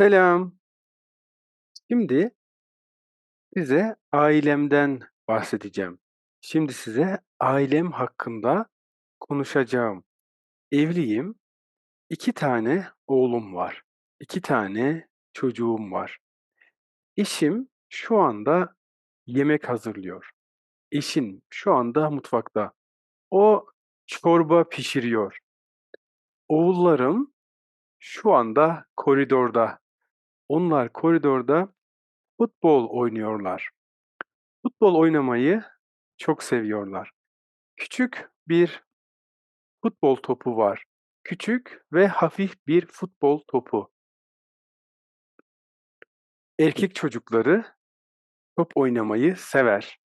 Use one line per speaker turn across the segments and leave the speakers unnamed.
Selam. Şimdi size ailemden bahsedeceğim. Şimdi size ailem hakkında konuşacağım. Evliyim. 2 tane oğlum var. 2 tane çocuğum var. Eşim şu anda yemek hazırlıyor. Eşim şu anda mutfakta. O çorba pişiriyor. Oğullarım şu anda koridorda. Onlar koridorda futbol oynuyorlar. Futbol oynamayı çok seviyorlar. Küçük bir futbol topu var. Küçük ve hafif bir futbol topu. Erkek çocukları top oynamayı sever.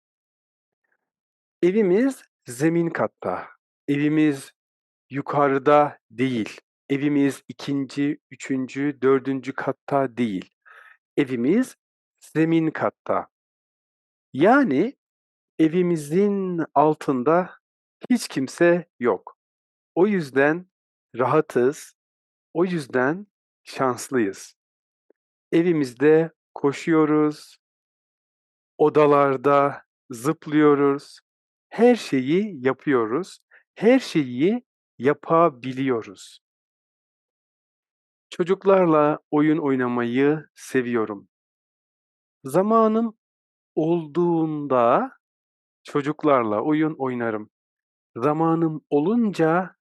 Evimiz zemin katta. Evimiz yukarıda değil. Evimiz ikinci, üçüncü, dördüncü katta değil. Evimiz zemin katta. Yani evimizin altında hiç kimse yok. O yüzden rahatız. O yüzden şanslıyız. Evimizde koşuyoruz, odalarda zıplıyoruz. Her şeyi yapıyoruz. Her şeyi yapabiliyoruz. Çocuklarla oyun oynamayı seviyorum. Zamanım olduğunda çocuklarla oyun oynarım. Zamanım olunca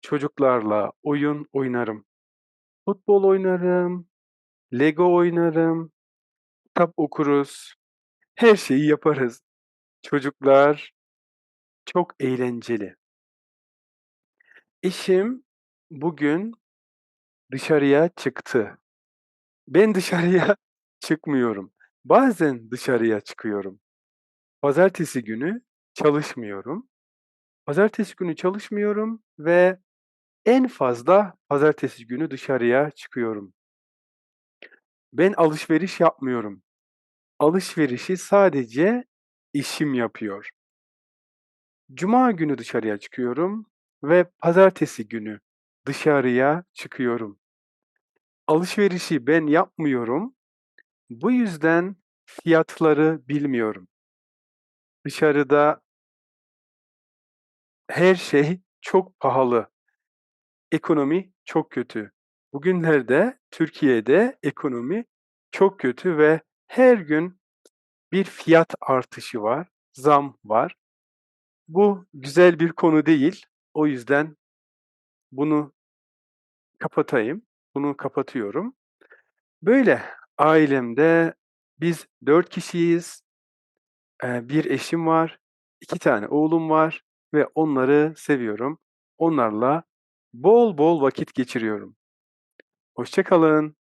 çocuklarla oyun oynarım. Futbol oynarım, Lego oynarım, kitap okuruz, her şeyi yaparız. Çocuklar çok eğlenceli. Eşim bugün dışarıya çıktı. Ben dışarıya çıkmıyorum. Bazen dışarıya çıkıyorum. Pazartesi günü çalışmıyorum. Pazartesi günü çalışmıyorum ve en fazla pazartesi günü dışarıya çıkıyorum. Ben alışveriş yapmıyorum. Alışverişi sadece eşim yapıyor. Cuma günü dışarıya çıkıyorum ve pazartesi günü dışarıya çıkıyorum. Alışverişi ben yapmıyorum. Bu yüzden fiyatları bilmiyorum. Dışarıda her şey çok pahalı. Ekonomi çok kötü. Bugünlerde Türkiye'de ekonomi çok kötü ve her gün bir fiyat artışı var, zam var. Bu güzel bir konu değil. O yüzden bunu kapatayım. Bunu kapatıyorum. Böyle ailemde biz 4 kişiyiz. Bir eşim var, 2 tane oğlum var ve onları seviyorum. Onlarla bol bol vakit geçiriyorum. Hoşça kalın.